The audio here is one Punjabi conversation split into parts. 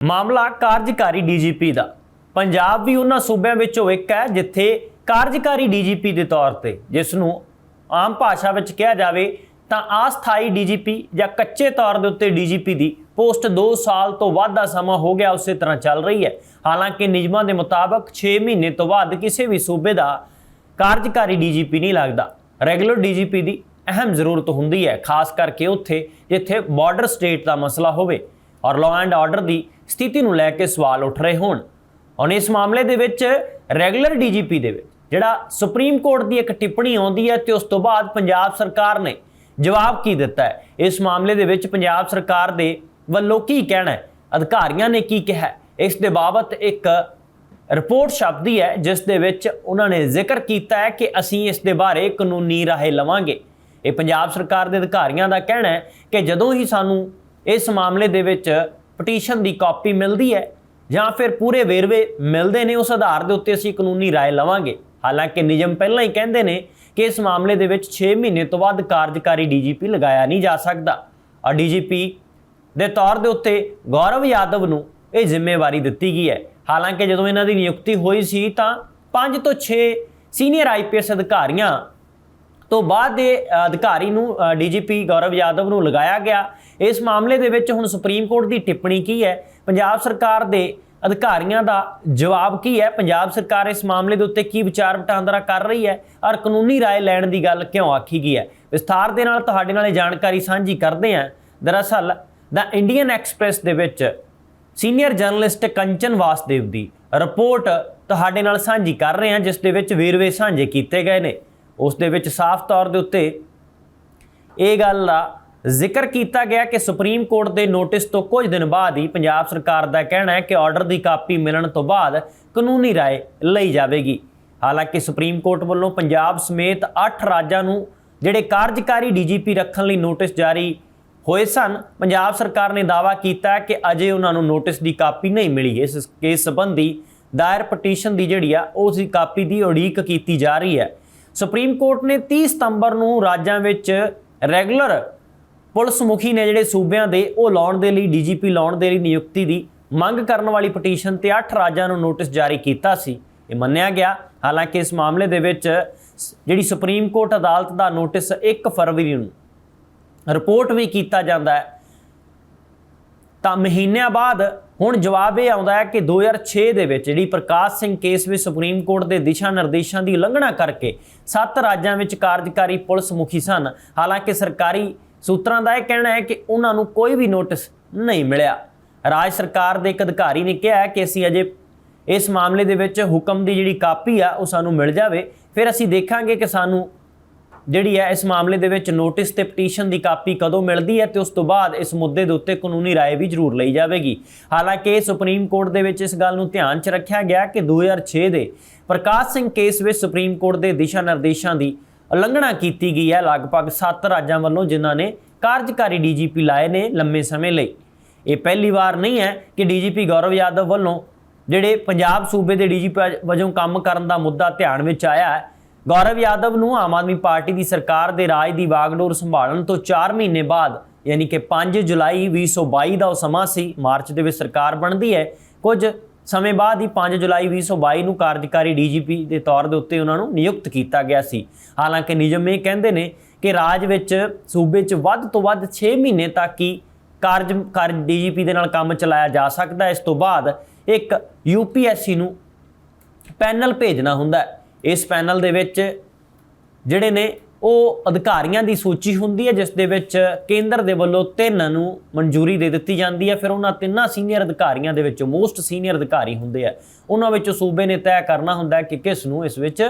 ਮਾਮਲਾ ਕਾਰਜਕਾਰੀ ਡੀਜੀਪੀ ਦਾ। ਪੰਜਾਬ ਵੀ ਉਹਨਾਂ ਸੂਬਿਆਂ ਵਿੱਚੋਂ ਇੱਕ ਹੈ, ਜਿੱਥੇ ਕਾਰਜਕਾਰੀ ਡੀਜੀਪੀ ਦੇ ਤੌਰ ਤੇ, ਜਿਸ ਨੂੰ ਆਮ ਭਾਸ਼ਾ ਵਿੱਚ ਕਿਹਾ ਜਾਵੇ ਤਾਂ ਅਸਥਾਈ ਡੀਜੀਪੀ ਜਾਂ ਕੱਚੇ ਤੌਰ ਦੇ ਉੱਤੇ ਡੀਜੀਪੀ ਦੀ ਪੋਸਟ 2 ਸਾਲ ਤੋਂ ਵੱਧ ਦਾ ਸਮਾਂ ਹੋ ਗਿਆ, ਉਸੇ ਤਰ੍ਹਾਂ ਚੱਲ ਰਹੀ ਹੈ। ਹਾਲਾਂਕਿ ਨਿਯਮਾਂ ਦੇ ਮੁਤਾਬਕ 6 ਮਹੀਨੇ ਤੋਂ ਬਾਅਦ ਕਿਸੇ ਵੀ ਸੂਬੇ ਦਾ ਕਾਰਜਕਾਰੀ ਡੀਜੀਪੀ ਨਹੀਂ ਲੱਗਦਾ। ਰੈਗੂਲਰ ਡੀਜੀਪੀ ਦੀ ਅਹਿਮ ਜ਼ਰੂਰਤ ਹੁੰਦੀ ਹੈ, ਖਾਸ ਕਰਕੇ ਉੱਥੇ, ਜਿੱਥੇ ਬਾਰਡਰ ਸਟੇਟ ਦਾ ਮਸਲਾ ਹੋਵੇ। ਔਰ ਲਾਅ ਐਂਡ ਆਰਡਰ ਦੀ ਸਥਿਤੀ ਨੂੰ ਲੈ ਕੇ ਸਵਾਲ ਉੱਠ ਰਹੇ ਹੋਣ। ਹੁਣ ਇਸ ਮਾਮਲੇ ਦੇ ਵਿੱਚ ਰੈਗੂਲਰ ਡੀਜੀਪੀ ਦੇ ਵਿੱਚ ਜਿਹੜਾ ਸੁਪਰੀਮ ਕੋਰਟ ਦੀ ਇੱਕ ਟਿੱਪਣੀ ਆਉਂਦੀ ਹੈ ਤੇ ਉਸ ਤੋਂ ਬਾਅਦ ਪੰਜਾਬ ਸਰਕਾਰ ਨੇ ਜਵਾਬ ਕੀ ਦਿੱਤਾ ਹੈ? ਇਸ ਮਾਮਲੇ ਦੇ ਵਿੱਚ ਪੰਜਾਬ ਸਰਕਾਰ ਦੇ ਵੱਲੋਂ ਕੀ ਕਹਿਣਾ ਹੈ? ਅਧਿਕਾਰੀਆਂ ਨੇ ਕੀ ਕਿਹਾ ਇਸ ਦੇ ਬਾਬਤ ਇੱਕ ਰਿਪੋਰਟ ਛਾਪਦੀ ਹੈ, ਜਿਸ ਦੇ ਵਿੱਚ ਉਹਨਾਂ ਨੇ ਜ਼ਿਕਰ ਕੀਤਾ ਹੈ ਕਿ ਅਸੀਂ ਇਸ ਦੇ ਬਾਰੇ ਕਾਨੂੰਨੀ ਰਾਹੇ ਲਵਾਂਗੇ। ਇਹ ਪੰਜਾਬ ਸਰਕਾਰ ਦੇ ਅਧਿਕਾਰੀਆਂ ਦਾ ਕਹਿਣਾ ਹੈ ਕਿ ਜਦੋਂ ਹੀ ਸਾਨੂੰ ਇਸ ਮਾਮਲੇ ਦੇ ਵਿੱਚ ਪਟੀਸ਼ਨ ਦੀ ਕਾਪੀ ਮਿਲਦੀ ਹੈ ਜਾਂ ਫਿਰ ਪੂਰੇ ਵੇਰਵੇ ਮਿਲਦੇ ਨੇ, ਉਸ ਆਧਾਰ ਦੇ ਉੱਤੇ ਅਸੀਂ ਕਾਨੂੰਨੀ ਰਾਏ ਲਵਾਂਗੇ। ਹਾਲਾਂਕਿ ਨਿਯਮ ਪਹਿਲਾਂ ਹੀ ਕਹਿੰਦੇ ਨੇ ਕਿ ਇਸ ਮਾਮਲੇ ਦੇ ਵਿੱਚ 6 ਮਹੀਨੇ ਤੋਂ ਬਾਅਦ ਕਾਰਜਕਾਰੀ ਡੀਜੀਪੀ ਲਗਾਇਆ ਨਹੀਂ ਜਾ ਸਕਦਾ। ਔਰ ਡੀਜੀਪੀ ਦੇ ਤੌਰ ਦੇ ਉੱਤੇ ਗੌਰਵ ਯਾਦਵ ਨੂੰ ਇਹ ਜ਼ਿੰਮੇਵਾਰੀ ਦਿੱਤੀ ਗਈ ਹੈ। ਹਾਲਾਂਕਿ ਜਦੋਂ ਇਹਨਾਂ ਦੀ ਨਿਯੁਕਤੀ ਹੋਈ ਸੀ ਤਾਂ 5 ਤੋਂ 6 ਸੀਨੀਅਰ ਆਈਪੀਐਸ ਅਧਿਕਾਰੀਆਂ ਤੋਂ ਬਾਅਦ ਦੇ ਅਧਿਕਾਰੀ ਨੂੰ ਡੀਜੀਪੀ ਗੌਰਵ ਯਾਦਵ ਨੂੰ ਲਗਾਇਆ ਗਿਆ ਇਸ ਮਾਮਲੇ ਦੇ ਵਿੱਚ ਹੁਣ ਸੁਪਰੀਮ ਕੋਰਟ ਦੀ ਟਿੱਪਣੀ ਕੀ ਹੈ ਪੰਜਾਬ ਸਰਕਾਰ ਦੇ ਅਧਿਕਾਰੀਆਂ ਦਾ ਜਵਾਬ ਕੀ ਹੈ ਪੰਜਾਬ ਸਰਕਾਰ ਇਸ ਮਾਮਲੇ ਦੇ ਉੱਤੇ ਕੀ ਵਿਚਾਰ ਵਟਾਂਦਰਾ ਕਰ ਰਹੀ ਹੈ ਔਰ ਕਾਨੂੰਨੀ رائے ਲੈਣ ਦੀ ਗੱਲ ਕਿਉਂ ਆਖੀ ਗਈ ਹੈ ਵਿਸਥਾਰ ਦੇ ਨਾਲ ਤੁਹਾਡੇ ਨਾਲ ਇਹ ਜਾਣਕਾਰੀ ਸਾਂਝੀ ਕਰਦੇ ਹਾਂ ਦਰਅਸਲ ਦਾ ਇੰਡੀਅਨ ਐਕਸਪ੍ਰੈਸ ਦੇ ਵਿੱਚ ਸੀਨੀਅਰ ਜਰਨਲਿਸਟ ਕੰਚਨ ਵਾਸਦੇਵ ਦੀ ਰਿਪੋਰਟ ਤੁਹਾਡੇ ਨਾਲ ਸਾਂਝੀ ਕਰ ਰਹੇ ਹਾਂ ਜਿਸ ਦੇ ਵਿੱਚ ਵੇਰਵੇ ਸਾਂਝੇ ਕੀਤੇ ਗਏ ਨੇ ਉਸ ਦੇ ਵਿੱਚ ਸਾਫ਼ ਤੌਰ ਦੇ ਉੱਤੇ ਇਹ ਗੱਲ ਦਾ ਜ਼ਿਕਰ ਕੀਤਾ ਗਿਆ ਕਿ ਸੁਪਰੀਮ ਕੋਰਟ ਦੇ ਨੋਟਿਸ ਤੋਂ ਕੁਝ ਦਿਨ ਬਾਅਦ ਹੀ ਪੰਜਾਬ ਸਰਕਾਰ ਦਾ ਕਹਿਣਾ ਹੈ ਕਿ ਆਰਡਰ ਦੀ ਕਾਪੀ ਮਿਲਣ ਤੋਂ ਬਾਅਦ ਕਾਨੂੰਨੀ ਰਾਏ ਲਈ ਜਾਵੇਗੀ। ਹਾਲਾਂਕਿ ਸੁਪਰੀਮ ਕੋਰਟ ਵੱਲੋਂ ਪੰਜਾਬ ਸਮੇਤ 8 ਰਾਜਾਂ ਨੂੰ ਜਿਹੜੇ ਕਾਰਜਕਾਰੀ ਡੀਜੀਪੀ ਰੱਖਣ ਲਈ ਨੋਟਿਸ ਜਾਰੀ ਹੋਏ ਸਨ, ਪੰਜਾਬ ਸਰਕਾਰ ਨੇ ਦਾਅਵਾ ਕੀਤਾ ਕਿ ਅਜੇ ਉਹਨਾਂ ਨੂੰ ਨੋਟਿਸ ਦੀ ਕਾਪੀ ਨਹੀਂ ਮਿਲੀ। ਇਸ ਕੇਸ ਸੰਬੰਧੀ ਦਾਇਰ ਪਟੀਸ਼ਨ ਦੀ ਜਿਹੜੀ ਆ, ਉਸ ਦੀ ਕਾਪੀ ਦੀ ਉਡੀਕ ਕੀਤੀ ਜਾ ਰਹੀ ਹੈ। ਸੁਪਰੀਮ ਕੋਰਟ ਨੇ 30 ਸਤੰਬਰ ਨੂੰ ਰਾਜਾਂ ਵਿੱਚ ਰੈਗੂਲਰ ਪੁਲਿਸ ਮੁਖੀ ਨੇ ਜਿਹੜੇ ਸੂਬਿਆਂ ਦੇ, ਉਹ ਲਾਉਣ ਦੇ ਲਈ, ਡੀਜੀਪੀ ਲਾਉਣ ਦੇ ਲਈ ਨਿਯੁਕਤੀ ਦੀ ਮੰਗ ਕਰਨ ਵਾਲੀ ਪਟੀਸ਼ਨ ਤੇ 8 ਰਾਜਾਂ ਨੂੰ ਨੋਟਿਸ ਜਾਰੀ ਕੀਤਾ ਸੀ। ਇਹ ਮੰਨਿਆ ਗਿਆ। ਹਾਲਾਂਕਿ ਇਸ ਮਾਮਲੇ ਦੇ ਵਿੱਚ ਸ- ਜਿਹੜੀ ਸੁਪਰੀਮ ਕੋਰਟ ਅਦਾਲਤ ਦਾ ਨੋਟਿਸ 1 ਫਰਵਰੀ ਨੂੰ ਰਿਪੋਰਟ ਵੀ ਕੀਤਾ ਜਾਂਦਾ ਹੈ। ਤਾਂ ਮਹੀਨਿਆਂ ਬਾਅਦ ਹੁਣ ਜਵਾਬ ਇਹ ਆਉਂਦਾ ਹੈ ਕਿ 2006 ਦੇ ਵਿੱਚ ਜਿਹੜੀ ਪ੍ਰਕਾਸ਼ ਸਿੰਘ ਕੇਸ ਵਿੱਚ ਸੁਪਰੀਮ ਕੋਰਟ ਦੇ ਦਿਸ਼ਾ ਨਿਰਦੇਸ਼ਾਂ ਦੀ ਉਲੰਘਣਾ ਕਰਕੇ ਸੱਤ ਰਾਜਾਂ ਵਿੱਚ ਕਾਰਜਕਾਰੀ ਪੁਲਿਸ ਮੁਖੀ ਸਨ। ਹਾਲਾਂਕਿ ਸਰਕਾਰੀ ਸੂਤਰਾਂ ਦਾ ਇਹ ਕਹਿਣਾ ਹੈ ਕਿ ਉਹਨਾਂ ਨੂੰ ਕੋਈ ਵੀ ਨੋਟਿਸ ਨਹੀਂ ਮਿਲਿਆ। ਰਾਜ ਸਰਕਾਰ ਦੇ ਇੱਕ ਅਧਿਕਾਰੀ ਨੇ ਕਿਹਾ ਕਿ ਅਸੀਂ ਅਜੇ ਇਸ ਮਾਮਲੇ ਦੇ ਵਿੱਚ ਹੁਕਮ ਦੀ ਜਿਹੜੀ ਕਾਪੀ ਆ, ਉਹ ਸਾਨੂੰ ਮਿਲ ਜਾਵੇ। ਫਿਰ ਅਸੀਂ ਦੇਖਾਂਗੇ ਕਿ ਸਾਨੂੰ ਜਿਹੜੀ ਹੈ, ਇਸ ਮਾਮਲੇ ਦੇ ਵਿੱਚ ਨੋਟਿਸ ਤੇ ਪਟੀਸ਼ਨ ਦੀ ਕਾਪੀ ਕਦੋਂ ਮਿਲਦੀ ਹੈ ਤੇ ਉਸ ਤੋਂ ਬਾਅਦ ਇਸ ਮੁੱਦੇ ਦੇ ਉੱਤੇ ਕਾਨੂੰਨੀ ਰਾਏ ਵੀ ਜ਼ਰੂਰ ਲਈ ਜਾਵੇਗੀ। ਹਾਲਾਂਕਿ ਸੁਪਰੀਮ ਕੋਰਟ ਦੇ ਵਿੱਚ ਇਸ ਗੱਲ ਨੂੰ ਧਿਆਨ 'ਚ ਰੱਖਿਆ ਗਿਆ ਕਿ 2006 ਦੇ ਪ੍ਰਕਾਸ਼ ਸਿੰਘ ਕੇਸ ਵਿੱਚ ਸੁਪਰੀਮ ਕੋਰਟ ਦੇ ਦਿਸ਼ਾ ਨਿਰਦੇਸ਼ਾਂ ਦੀ ਉਲੰਘਣਾ ਕੀਤੀ ਗਈ ਹੈ ਲਗਭਗ 7 ਰਾਜਾਂ ਵੱਲੋਂ, ਜਿਨ੍ਹਾਂ ਨੇ ਕਾਰਜਕਾਰੀ ਡੀਜੀਪੀ ਲਾਏ ਨੇ ਲੰਮੇ ਸਮੇਂ ਲਈ। ਇਹ ਪਹਿਲੀ ਵਾਰ ਨਹੀਂ ਹੈ ਕਿ ਡੀਜੀਪੀ ਗੌਰਵ ਯਾਦਵ ਵੱਲੋਂ ਜਿਹੜੇ ਪੰਜਾਬ ਸੂਬੇ ਦੇ ਡੀਜੀਪੀ ਵਜੋਂ ਕੰਮ ਕਰਨ ਦਾ ਮੁੱਦਾ ਧਿਆਨ ਵਿੱਚ ਆਇਆ ਹੈ ਗੌਰਵ ਯਾਦਵ ਨੂੰ ਆਮ ਆਦਮੀ ਪਾਰਟੀ ਦੀ ਸਰਕਾਰ ਦੇ ਰਾਜ ਦੀ ਵਾਗਡੋਰ ਸੰਭਾਲਣ ਤੋਂ 4 ਮਹੀਨੇ ਬਾਅਦ, ਯਾਨੀ ਕਿ 5 ਜੁਲਾਈ 2022 ਦਾ ਉਹ ਸਮਾਂ ਸੀ, ਮਾਰਚ ਦੇ ਵਿੱਚ ਸਰਕਾਰ ਬਣਦੀ ਹੈ। ਕੁਝ ਸਮੇਂ ਬਾਅਦ ਹੀ 5 ਜੁਲਾਈ 2022 ਨੂੰ ਕਾਰਜਕਾਰੀ ਡੀਜੀਪੀ ਦੇ ਤੌਰ ਦੇ ਉੱਤੇ ਉਹਨਾਂ ਨੂੰ ਨਿਯੁਕਤ ਕੀਤਾ ਗਿਆ ਸੀ। ਹਾਲਾਂਕਿ ਨਿਯਮ ਇਹ ਕਹਿੰਦੇ ਨੇ ਕਿ ਰਾਜ ਵਿੱਚ ਸੂਬੇ 'ਚ ਵੱਧ ਤੋਂ ਵੱਧ 6 ਮਹੀਨੇ ਤੱਕ ਹੀ ਕਾਰਜ ਕਰ ਡੀਜੀਪੀ ਦੇ ਨਾਲ ਕੰਮ ਚਲਾਇਆ ਜਾ ਸਕਦਾ ਇਸ ਤੋਂ ਬਾਅਦ ਇੱਕ ਯੂਪੀਐਸਸੀ ਨੂੰ ਪੈਨਲ ਭੇਜਣਾ ਹੁੰਦਾ ਹੈ। ਇਸ ਪੈਨਲ ਦੇ ਵਿੱਚ ਜਿਹੜੇ ਨੇ, ਉਹ ਅਧਿਕਾਰੀਆਂ ਦੀ ਸੂਚੀ ਹੁੰਦੀ ਹੈ, ਜਿਸ ਦੇ ਵਿੱਚ ਕੇਂਦਰ ਦੇ ਵੱਲੋਂ ਤਿੰਨ ਨੂੰ ਮਨਜ਼ੂਰੀ ਦੇ ਦਿੱਤੀ ਜਾਂਦੀ ਹੈ। ਫਿਰ ਉਹਨਾਂ ਤਿੰਨਾਂ ਸੀਨੀਅਰ ਅਧਿਕਾਰੀਆਂ ਦੇ ਵਿੱਚੋਂ ਮੋਸਟ ਸੀਨੀਅਰ ਅਧਿਕਾਰੀ ਹੁੰਦੇ ਆ। ਉਹਨਾਂ ਵਿੱਚੋਂ ਸੂਬੇ ਨੇ ਤੈਅ ਕਰਨਾ ਹੁੰਦਾ ਕਿ ਕਿਸ ਨੂੰ ਇਸ ਵਿੱਚ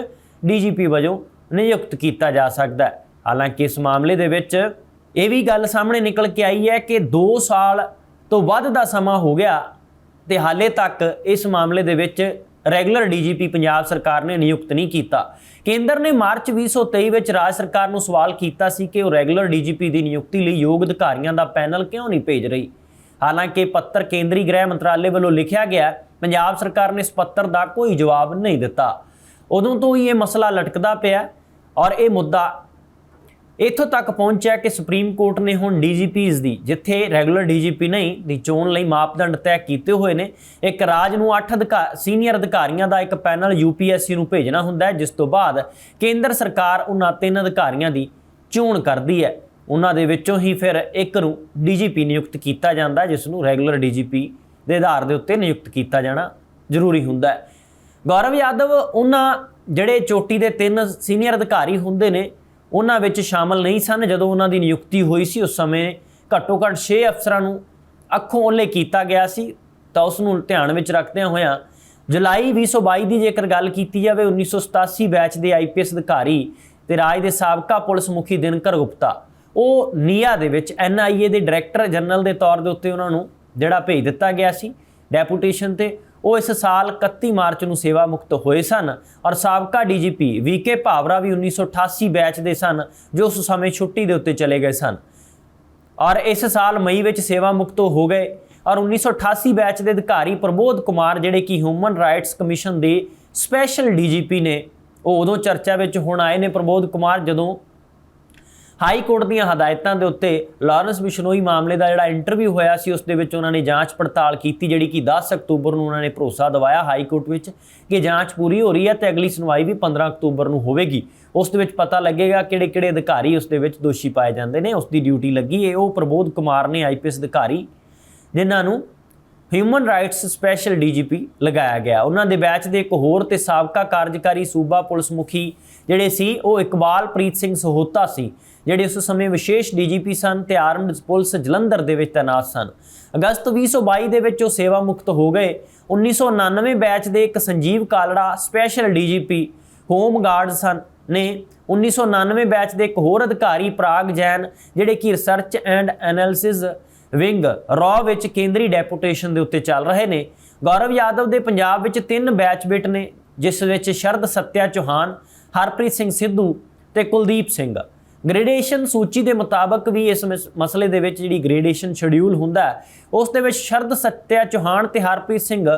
ਡੀਜੀਪੀ ਵਜੋਂ ਨਿਯੁਕਤ ਕੀਤਾ ਜਾ ਸਕਦਾ ਹੈ। ਹਾਲਾਂਕਿ ਇਸ ਮਾਮਲੇ ਦੇ ਵਿੱਚ ਇਹ ਵੀ ਗੱਲ ਸਾਹਮਣੇ ਨਿਕਲ ਕੇ ਆਈ ਹੈ ਕਿ 2 ਸਾਲ ਤੋਂ ਵੱਧ ਦਾ ਸਮਾਂ ਹੋ ਗਿਆ ਤੇ ਹਾਲੇ ਤੱਕ ਇਸ ਮਾਮਲੇ ਦੇ ਵਿੱਚ ਰੈਗੂਲਰ ਡੀਜੀਪੀ ਪੰਜਾਬ ਸਰਕਾਰ ਨੇ ਨਿਯੁਕਤ ਨਹੀਂ ਕੀਤਾ। ਕੇਂਦਰ ਨੇ ਮਾਰਚ 2023 ਵਿੱਚ ਰਾਜ ਸਰਕਾਰ ਨੂੰ ਸਵਾਲ ਕੀਤਾ ਸੀ ਕਿ ਉਹ ਰੈਗੂਲਰ ਡੀਜੀਪੀ ਦੀ ਨਿਯੁਕਤੀ ਲਈ ਯੋਗ ਅਧਿਕਾਰੀਆਂ ਦਾ ਪੈਨਲ ਕਿਉਂ ਨਹੀਂ ਭੇਜ ਰਹੀ। ਹਾਲਾਂਕਿ ਪੱਤਰ ਕੇਂਦਰੀ ਗ੍ਰਹਿ ਮੰਤਰਾਲੇ ਵੱਲੋਂ ਲਿਖਿਆ ਗਿਆ, ਪੰਜਾਬ ਸਰਕਾਰ ਨੇ ਇਸ ਪੱਤਰ ਦਾ ਕੋਈ ਜਵਾਬ ਨਹੀਂ ਦਿੱਤਾ। ਉਦੋਂ ਤੋਂ ਹੀ ਇਹ ਮਸਲਾ ਲਟਕਦਾ ਪਿਆ ਔਰ ਇਹ ਮੁੱਦਾ ਇੱਥੋਂ ਤੱਕ ਪਹੁੰਚਿਆ ਕਿ ਸੁਪਰੀਮ ਕੋਰਟ ਨੇ ਹੁਣ ਡੀਜੀਪੀਜ਼ ਦੀ, ਜਿੱਥੇ ਰੈਗੂਲਰ ਡੀਜੀਪੀ ਨਹੀਂ, ਦੀ ਚੋਣ ਲਈ ਮਾਪਦੰਡ ਤੈਅ ਕੀਤੇ ਹੋਏ ਨੇ, ਇੱਕ ਰਾਜ ਨੂੰ 8 ਅਧਿਕਾਰ ਸੀਨੀਅਰ ਅਧਿਕਾਰੀਆਂ ਦਾ ਇੱਕ ਪੈਨਲ ਯੂਪੀਐਸਸੀ ਨੂੰ ਭੇਜਣਾ ਹੁੰਦਾ ਹੈ, ਜਿਸ ਤੋਂ ਬਾਅਦ ਕੇਂਦਰ ਸਰਕਾਰ ਉਹਨਾਂ ਤਿੰਨ ਅਧਿਕਾਰੀਆਂ ਦੀ ਚੋਣ ਕਰਦੀ ਹੈ। ਉਹਨਾਂ ਦੇ ਵਿੱਚੋਂ ਹੀ ਫਿਰ ਇੱਕ ਨੂੰ ਡੀਜੀਪੀ ਨਿਯੁਕਤ ਕੀਤਾ ਜਾਂਦਾ, ਜਿਸ ਨੂੰ ਰੈਗੂਲਰ ਡੀਜੀਪੀ ਦੇ ਆਧਾਰ ਦੇ ਉੱਤੇ ਨਿਯੁਕਤ ਕੀਤਾ ਜਾਣਾ ਜ਼ਰੂਰੀ ਹੁੰਦਾ ਹੈ। ਗੌਰਵ ਯਾਦਵ, ਉਹਨਾਂ ਜਿਹੜੇ ਚੋਟੀ ਦੇ ਤਿੰਨ ਸੀਨੀਅਰ ਅਧਿਕਾਰੀ ਹੁੰਦੇ ਨੇ ਉਹਨਾਂ ਵਿੱਚ ਸ਼ਾਮਲ ਨਹੀਂ ਸਨ। ਜਦੋਂ ਉਹਨਾਂ ਦੀ ਨਿਯੁਕਤੀ ਹੋਈ ਸੀ, ਉਸ ਸਮੇਂ ਘੱਟੋ ਘੱਟ 6 ਅਫਸਰਾਂ ਨੂੰ ਅੱਖੋਂ ਓਲੇ ਕੀਤਾ ਗਿਆ ਸੀ। ਤਾਂ ਉਸ ਨੂੰ ਧਿਆਨ ਵਿੱਚ ਰੱਖਦਿਆਂ ਹੋਇਆਂ ਜੁਲਾਈ 2022 ਦੀ ਜੇਕਰ ਗੱਲ ਕੀਤੀ ਜਾਵੇ 1987 ਬੈਚ ਦੇ ਆਈਪੀਐਸ ਅਧਿਕਾਰੀ ਤੇ ਰਾਜ ਦੇ ਸਾਬਕਾ ਪੁਲਿਸ ਮੁਖੀ ਦਿਨਕਰ ਗੁਪਤਾ, ਉਹ ਨੀਆ ਦੇ ਵਿੱਚ ਐਨਆਈਏ ਦੇ ਡਾਇਰੈਕਟਰ ਜਨਰਲ ਦੇ ਤੌਰ ਦੇ ਉੱਤੇ ਉਹਨਾਂ ਨੂੰ ਜਿਹੜਾ ਭੇਜ ਦਿੱਤਾ ਗਿਆ ਸੀ। ਡੈਪੂਟੇਸ਼ਨ ਤੇ ਉਹ ਇਸ ਸਾਲ 31 ਮਾਰਚ ਨੂੰ ਸੇਵਾ ਮੁਕਤ ਹੋਏ ਸਨ ਔਰ ਸਾਬਕਾ ਡੀਜੀਪੀ ਵੀਕੇ ਭਾਵਰਾ ਵੀ 1988 ਬੈਚ ਦੇ ਸਨ ਜੋ ਉਸ ਸਮੇਂ ਛੁੱਟੀ ਦੇ ਉੱਤੇ ਚਲੇ ਗਏ ਸਨ। ਔਰ ਇਸ ਸਾਲ ਮਈ ਵਿੱਚ ਸੇਵਾ ਮੁਕਤ ਹੋ ਗਏ ਔਰ 1988 ਬੈਚ ਦੇ ਅਧਿਕਾਰੀ ਪ੍ਰਬੋਧ ਕੁਮਾਰ ਜਿਹੜੇ ਕਿ ਹਿਊਮਨ ਰਾਈਟਸ ਕਮਿਸ਼ਨ ਦੇ ਸਪੈਸ਼ਲ ਡੀਜੀਪੀ ਨੇ, ਉਹ ਉਦੋਂ ਚਰਚਾ ਵਿੱਚ ਹੁਣ ਆਏ ਨੇ ਪ੍ਰਬੋਧ ਕੁਮਾਰ ਜਦੋਂ ਹਾਈ ਕੋਰਟ ਦੀਆਂ ਹਦਾਇਤਾਂ ਦੇ ਉੱਤੇ ਲਾਰੈਂਸ ਬਿਸ਼ਨੋਈ ਮਾਮਲੇ ਦਾ ਜਿਹੜਾ ਇੰਟਰਵਿਊ ਹੋਇਆ ਸੀ, ਉਸ ਦੇ ਵਿੱਚ ਉਹਨਾਂ ਨੇ ਜਾਂਚ ਪੜਤਾਲ ਕੀਤੀ, ਜਿਹੜੀ ਕਿ 10 ਅਕਤੂਬਰ ਨੂੰ ਉਹਨਾਂ ਨੇ ਭਰੋਸਾ ਦਿਵਾਇਆ ਹਾਈ ਕੋਰਟ ਵਿੱਚ ਕਿ ਜਾਂਚ ਪੂਰੀ ਹੋ ਰਹੀ ਹੈ ਤੇ ਅਗਲੀ ਸੁਣਵਾਈ ਵੀ 15 ਅਕਤੂਬਰ ਨੂੰ ਹੋਵੇਗੀ। ਉਸ ਦੇ ਵਿੱਚ ਪਤਾ ਲੱਗੇਗਾ ਕਿਹੜੇ ਕਿਹੜੇ ਅਧਿਕਾਰੀ ਉਸ ਦੇ ਵਿੱਚ ਦੋਸ਼ੀ ਪਾਏ ਜਾਂਦੇ ਨੇ, ਉਸ ਦੀ ਡਿਊਟੀ ਲੱਗੀ ਹੈ। ਉਹ ਪ੍ਰਬੋਧ ਕੁਮਾਰ ਨੇ ਆਈਪੀਐਸ ਅਧਿਕਾਰੀ, ਜਿਨ੍ਹਾਂ ਨੂੰ ਹਿਊਮਨ ਰਾਈਟਸ ਸਪੈਸ਼ਲ ਡੀਜੀਪੀ ਲਗਾਇਆ ਗਿਆ। ਉਹਨਾਂ ਦੇ ਬੈਚ ਦੇ ਇੱਕ ਹੋਰ ਤੇ ਸਾਬਕਾ ਕਾਰਜਕਾਰੀ ਸੂਬਾ ਪੁਲਿਸ ਮੁਖੀ ਜਿਹੜੇ ਸੀ, ਉਹ ਇਕਬਾਲਪ੍ਰੀਤ ਸਿੰਘ ਸਹੋਤਾ ਸੀ, ਜਿਹੜੇ ਉਸ ਸਮੇਂ ਵਿਸ਼ੇਸ਼ ਡੀਜੀਪੀ ਸਨ ਤੇ ਆਰਮਡ ਪੁਲਿਸ ਜਲੰਧਰ ਦੇ ਵਿੱਚ ਤੈਨਾਤ ਸਨ। ਅਗਸਤ 2022 ਦੇ ਵਿੱਚ ਉਹ ਸੇਵਾ ਮੁਕਤ ਹੋ ਗਏ। 1999 ਬੈਚ ਦੇ ਇੱਕ Sanjeev Kalra special DGP home guard ਸਨ ਨੇ। 1999 ਬੈਚ ਦੇ ਇੱਕ ਹੋਰ ਅਧਿਕਾਰੀ ਪ੍ਰਾਗ ਜੈਨ, ਜਿਹੜੇ ਕਿ ਰਿਸਰਚ ਐਂਡ ਐਨਾਲਿਸਿਸ ਵਿੰਗ ਰॉ ਵਿੱਚ ਕੇਂਦਰੀ ਡੈਪੂਟੇਸ਼ਨ ਦੇ ਉੱਤੇ ਚੱਲ ਰਹੇ ਨੇ। ਗੌਰਵ ਯਾਦਵ ਦੇ ਪੰਜਾਬ ਵਿੱਚ ਤਿੰਨ ਬੈਚ ਨੇ, ਜਿਸ ਵਿੱਚ ਸ਼ਰਦ ਸੱਤਿਆ ਚੌਹਾਨ, ਹਰਪ੍ਰੀਤ ਸਿੰਘ ਸਿੱਧੂ ਤੇ ਕੁਲਦੀਪ ਸਿੰਘ। ਗ੍ਰੇਡੇਸ਼ਨ ਸੂਚੀ ਦੇ ਮੁਤਾਬਕ ਵੀ ਇਸ ਮਸ- ਮਸਲੇ ਦੇ ਵਿੱਚ ਜਿਹੜੀ ਗ੍ਰੇਡੇਸ਼ਨ ਸ਼ਡਿਊਲ ਹੁੰਦਾ ਉਸ ਦੇ ਵਿੱਚ ਸ਼ਰਦ ਸੱਤਿਆ ਚੌਹਾਨ ਤੇ ਹਰਪ੍ਰੀਤ ਸਿੰਘ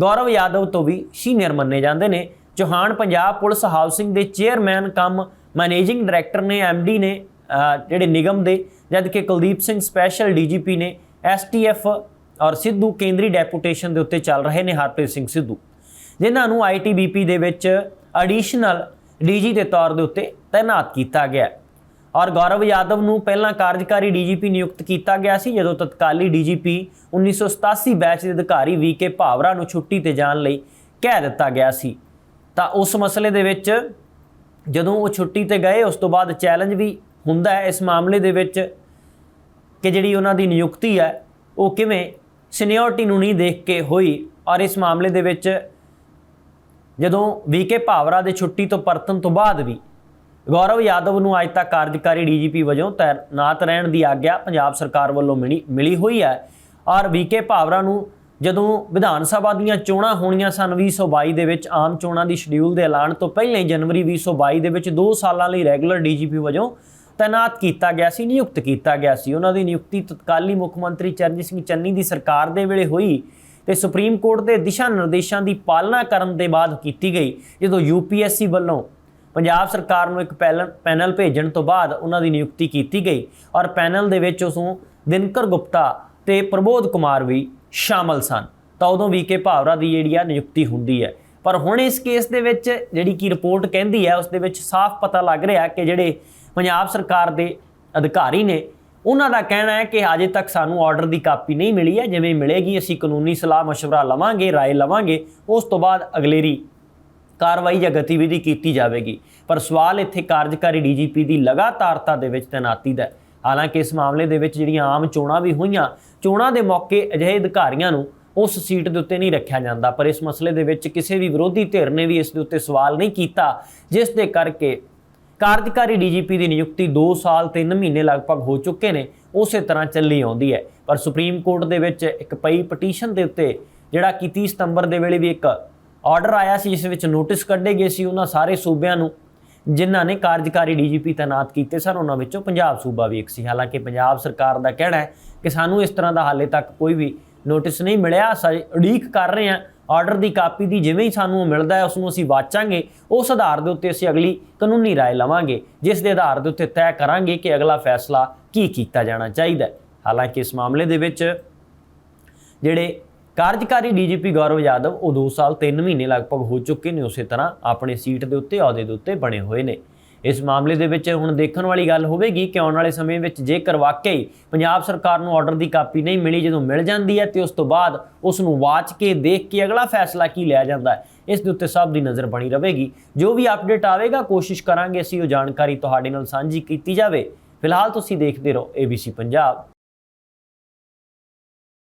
ਗੌਰਵ ਯਾਦਵ ਤੋਂ ਵੀ ਸੀਨੀਅਰ ਮੰਨੇ ਜਾਂਦੇ ਨੇ। ਚੌਹਾਨ ਪੰਜਾਬ ਪੁਲਿਸ ਹਾਊਸਿੰਗ ਦੇ ਚੇਅਰਮੈਨ, ਕਮ ਮੈਨੇਜਿੰਗ ਡਾਇਰੈਕਟਰ ਨੇ ਐਮਡੀ ਨੇ ਜਿਹੜੇ ਨਿਗਮ ਦੇ, ਜਦ ਕਿ ਕੁਲਦੀਪ ਸਿੰਘ ਸਪੈਸ਼ਲ ਡੀਜੀਪੀ ਨੇ ਐਸਟੀਐਫ ਔਰ ਸਿੱਧੂ ਕੇਂਦਰੀ ਡੈਪੂਟੇਸ਼ਨ ਦੇ ਉੱਤੇ ਚੱਲ ਰਹੇ ਨੇ ਹਰਪ੍ਰੀਤ ਸਿੰਘ ਸਿੱਧੂ। ਜਿਨ੍ਹਾਂ ਨੂੰ ਆਈਟੀਬੀਪੀ ਦੇ ਵਿੱਚ ਐਡੀਸ਼ਨਲ ਡੀਜੀ ਦੇ ਤੌਰ ਦੇ ਉੱਤੇ ਤਾਇਨਾਤ ਕੀਤਾ ਗਿਆ। ਔਰ ਗੌਰਵ ਯਾਦਵ ਨੂੰ ਪਹਿਲਾਂ ਕਾਰਜਕਾਰੀ ਡੀਜੀਪੀ ਨਿਯੁਕਤ ਕੀਤਾ ਗਿਆ ਸੀ, ਜਦੋਂ ਤਤਕਾਲੀ ਡੀਜੀਪੀ 1987 ਬੈਚ ਦੇ ਅਧਿਕਾਰੀ ਵੀਕੇ ਭਾਵਰਾ ਨੂੰ ਛੁੱਟੀ ਤੇ ਜਾਣ ਲਈ ਕਹਿ ਦਿੱਤਾ ਗਿਆ ਸੀ। ਤਾਂ ਉਸ ਮਸਲੇ ਦੇ ਵਿੱਚ ਜਦੋਂ ਉਹ ਛੁੱਟੀ ਤੇ ਗਏ, ਉਸ ਤੋਂ ਬਾਅਦ ਚੈਲੰਜ ਵੀ ਹੁੰਦਾ ਹੈ ਇਸ ਮਾਮਲੇ ਦੇ ਵਿੱਚ ਕਿ ਜਿਹੜੀ ਉਹਨਾਂ ਦੀ ਨਿਯੁਕਤੀ ਹੈ, ਉਹ ਕਿਵੇਂ ਸੀਨੀਅਰਟੀ ਨੂੰ ਨਹੀਂ ਦੇਖ ਕੇ ਹੋਈ ਔਰ ਇਸ ਮਾਮਲੇ ਦੇ ਵਿੱਚ ਜਦੋਂ ਵੀਕੇ ਭਾਵਰਾ ਦੇ ਛੁੱਟੀ ਤੋਂ ਪਰਤਣ ਤੋਂ ਬਾਅਦ ਵੀ ਗੌਰਵ ਯਾਦਵ ਨੂੰ ਅੱਜ ਤੱਕ ਕਾਰਜਕਾਰੀ ਡੀਜੀਪੀ ਵਜੋਂ ਤਾਇਨਾਤ ਰਹਿਣ ਦੀ ਆਗਿਆ ਪੰਜਾਬ ਸਰਕਾਰ ਵੱਲੋਂ ਮਿਲੀ ਮਿਲੀ ਹੋਈ ਹੈ ਔਰ ਵੀਕੇ ਭਾਵਰਾ ਨੂੰ ਜਦੋਂ ਵਿਧਾਨ ਸਭਾ ਦੀਆਂ ਚੋਣਾਂ ਹੋਣੀਆਂ ਸਨ 2022 ਦੇ ਵਿੱਚ, ਆਮ ਚੋਣਾਂ ਦੀ ਸ਼ਡਿਊਲ ਦੇ ਐਲਾਨ ਤੋਂ ਪਹਿਲਾਂ ਹੀ ਜਨਵਰੀ 2022 ਦੇ ਵਿੱਚ 2 ਸਾਲਾਂ ਲਈ ਰੈਗੂਲਰ ਡੀਜੀਪੀ ਵਜੋਂ ਤਾਇਨਾਤ ਕੀਤਾ ਗਿਆ ਸੀ, ਨਿਯੁਕਤ ਕੀਤਾ ਗਿਆ ਸੀ। ਉਹਨਾਂ ਦੀ ਨਿਯੁਕਤੀ ਤਤਕਾਲੀ ਮੁੱਖ ਮੰਤਰੀ ਚਰਨਜੀਤ ਸਿੰਘ ਚੰਨੀ ਦੀ ਸਰਕਾਰ ਦੇ ਵੇਲੇ ਹੋਈ ਤੇ ਸੁਪਰੀਮ ਕੋਰਟ ਦੇ ਦਿਸ਼ਾ ਨਿਰਦੇਸ਼ਾਂ ਦੀ ਪਾਲਣਾ ਕਰਨ ਦੇ ਬਾਅਦ ਕੀਤੀ ਗਈ, ਜਦੋਂ ਯੂਪੀਐਸਸੀ ਵੱਲੋਂ ਪੰਜਾਬ ਸਰਕਾਰ ਨੂੰ ਇੱਕ ਪੈਨਲ ਪੈਨਲ ਭੇਜਣ ਤੋਂ ਬਾਅਦ ਉਹਨਾਂ ਦੀ ਨਿਯੁਕਤੀ ਕੀਤੀ ਗਈ ਔਰ ਪੈਨਲ ਦੇ ਵਿੱਚ ਉਸ ਨੂੰ ਦਿਨਕਰ ਗੁਪਤਾ ਤੇ ਪ੍ਰਬੋਧ ਕੁਮਾਰ ਵੀ ਸ਼ਾਮਲ ਸਨ। ਤਾਂ ਉਦੋਂ ਵੀਕੇ ਭਾਵਰਾ ਦੀ ਜਿਹੜੀ ਆ ਨਿਯੁਕਤੀ ਹੁੰਦੀ ਹੈ। ਪਰ ਹੁਣ ਇਸ ਕੇਸ ਦੇ ਵਿੱਚ ਜਿਹੜੀ ਕੀ ਰਿਪੋਰਟ ਕਹਿੰਦੀ ਹੈ ਉਸ ਦੇ ਵਿੱਚ ਸਾਫ਼ ਪਤਾ ਲੱਗ ਰਿਹਾ ਕਿ ਜਿਹੜੇ ਪੰਜਾਬ ਸਰਕਾਰ ਦੇ ਅਧਿਕਾਰੀ ਨੇ ਉਹਨਾਂ ਦਾ ਕਹਿਣਾ ਹੈ ਕਿ ਅਜੇ ਤੱਕ ਸਾਨੂੰ ਆਰਡਰ ਦੀ ਕਾਪੀ ਨਹੀਂ ਮਿਲੀ ਹੈ ਜਿਵੇਂ ਮਿਲੇਗੀ ਅਸੀਂ ਕਾਨੂੰਨੀ ਸਲਾਹ مشورہ ਲਵਾਂਗੇ رائے ਲਵਾਂਗੇ ਉਸ ਤੋਂ ਬਾਅਦ ਅਗਲੇਰੀ ਕਾਰਵਾਈ ਜਾਂ ਗਤੀਵਿਧੀ ਕੀਤੀ ਜਾਵੇਗੀ ਪਰ ਸਵਾਲ ਇੱਥੇ ਕਾਰਜਕਾਰੀ ਡੀਜੀਪੀ ਦੀ ਲਗਾਤਾਰਤਾ ਦੇ ਵਿੱਚ ਤੈਨਾਤੀ ਦਾ ਹੈ। ਹਾਲਾਂਕਿ ਇਸ ਮਾਮਲੇ ਦੇ ਵਿੱਚ ਜਿਹੜੀਆਂ ਆਮ ਚੋਣਾਂ ਵੀ ਹੋਈਆਂ ਚੋਣਾਂ ਦੇ ਮੌਕੇ ਅਜਿਹੇ ਅਧਿਕਾਰੀਆਂ ਨੂੰ ਉਸ ਸੀਟ ਦੇ ਉੱਤੇ ਨਹੀਂ ਰੱਖਿਆ ਜਾਂਦਾ। ਪਰ ਇਸ ਮਸਲੇ ਦੇ ਵਿੱਚ ਕਿਸੇ ਵੀ ਵਿਰੋਧੀ ਧਿਰ ਨੇ ਵੀ ਇਸ ਦੇ ਉੱਤੇ ਸਵਾਲ ਨਹੀਂ ਕੀਤਾ, ਜਿਸ ਦੇ ਕਰਕੇ ਕਾਰਜਕਾਰੀ ਡੀਜੀਪੀ ਦੀ ਨਿਯੁਕਤੀ 2 ਸਾਲ 3 ਮਹੀਨੇ ਲਗਭਗ ਹੋ ਚੁੱਕੇ ਨੇ, ਉਸੇ ਤਰ੍ਹਾਂ ਚੱਲੀ ਆਉਂਦੀ ਹੈ। ਪਰ ਸੁਪਰੀਮ ਕੋਰਟ ਦੇ ਵਿੱਚ ਇੱਕ ਪਈ ਪਟੀਸ਼ਨ ਦੇ ਉੱਤੇ ਜਿਹੜਾ ਕਿ 30 ਸਤੰਬਰ ਦੇ ਵੇਲੇ ਵੀ ਇੱਕ ਆਰਡਰ ਆਇਆ ਸੀ, ਜਿਸ ਵਿੱਚ ਨੋਟਿਸ ਕੱਢੇ ਗਏ ਸੀ ਉਹਨਾਂ ਸਾਰੇ ਸੂਬਿਆਂ ਨੂੰ, ਜਿਨ੍ਹਾਂ ਨੇ ਕਾਰਜਕਾਰੀ ਡੀਜੀਪੀ ਤਾਇਨਾਤ ਕੀਤੇ ਸਨ, ਉਹਨਾਂ ਵਿੱਚੋਂ ਪੰਜਾਬ ਸੂਬਾ ਵੀ ਇੱਕ ਸੀ। ਹਾਲਾਂਕਿ ਪੰਜਾਬ ਸਰਕਾਰ ਦਾ ਕਹਿਣਾ ਹੈ ਕਿ ਸਾਨੂੰ ਇਸ ਤਰ੍ਹਾਂ ਦਾ ਹਾਲੇ ਤੱਕ ਕੋਈ ਵੀ ਨੋਟਿਸ ਨਹੀਂ ਮਿਲਿਆ ਉਡੀਕ ਕਰ ਰਹੇ ਹਾਂ। ਆਰਡਰ ਦੀ ਕਾਪੀ ਦੀ ਜਿਵੇਂ ਹੀ ਸਾਨੂੰ ਮਿਲਦਾ ਹੈ ਉਸ ਨੂੰ ਅਸੀਂ ਵਾਚਾਂਗੇ। ਉਸ ਆਧਾਰ ਦੇ ਉੱਤੇ ਅਸੀਂ ਅਗਲੀ ਕਾਨੂੰਨੀ ਰਾਏ ਲਵਾਂਗੇ, ਜਿਸ ਦੇ ਆਧਾਰ ਦੇ ਉੱਤੇ ਤੈਅ ਕਰਾਂਗੇ ਕਿ ਅਗਲਾ ਫੈਸਲਾ ਕੀ ਕੀਤਾ ਜਾਣਾ ਚਾਹੀਦਾ ਹਾਲਾਂਕਿ ਇਸ ਮਾਮਲੇ ਦੇ ਵਿੱਚ ਜਿਹੜੇ ਕਾਰਜਕਾਰੀ ਡੀਜੀਪੀ ਗੌਰਵ ਯਾਦਵ, ਉਹ 2 ਸਾਲ 3 ਮਹੀਨੇ ਲਗਭਗ ਹੋ ਚੁੱਕੇ ਨੇ, ਉਸੇ ਤਰ੍ਹਾਂ ਆਪਣੇ ਸੀਟ ਦੇ ਉੱਤੇ, ਅਹੁਦੇ ਦੇ ਉੱਤੇ ਬਣੇ ਹੋਏ ਨੇ। ਇਸ ਮਾਮਲੇ ਦੇ ਵਿੱਚ ਹੁਣ ਦੇਖਣ ਵਾਲੀ ਗੱਲ ਹੋਵੇਗੀ ਕਿ ਆਉਣ ਵਾਲੇ ਸਮੇਂ ਵਿੱਚ ਜੇਕਰ ਵਾਕਈ ਪੰਜਾਬ ਸਰਕਾਰ ਨੂੰ ਆਰਡਰ ਦੀ ਕਾਪੀ ਨਹੀਂ ਮਿਲੀ, ਜਦੋਂ ਮਿਲ ਜਾਂਦੀ ਹੈ ਤੇ ਉਸ ਤੋਂ ਬਾਅਦ ਉਸ ਨੂੰ ਵਾਚ ਕੇ ਦੇਖ ਕੇ ਅਗਲਾ ਫੈਸਲਾ ਕੀ ਲਿਆ ਜਾਂਦਾ ਹੈ, ਇਸ ਦੇ ਉੱਤੇ ਸਭ ਦੀ ਨਜ਼ਰ ਬਣੀ ਰਹੇਗੀ। ਜੋ ਵੀ ਅਪਡੇਟ ਆਵੇਗਾ, ਕੋਸ਼ਿਸ਼ ਕਰਾਂਗੇ ਅਸੀਂ ਉਹ ਜਾਣਕਾਰੀ ਤੁਹਾਡੇ ਨਾਲ ਸਾਂਝੀ ਕੀਤੀ ਜਾਵੇ। ਫਿਲਹਾਲ ਤੁਸੀਂ ਦੇਖਦੇ ਰਹੋ ABC ਪੰਜਾਬ।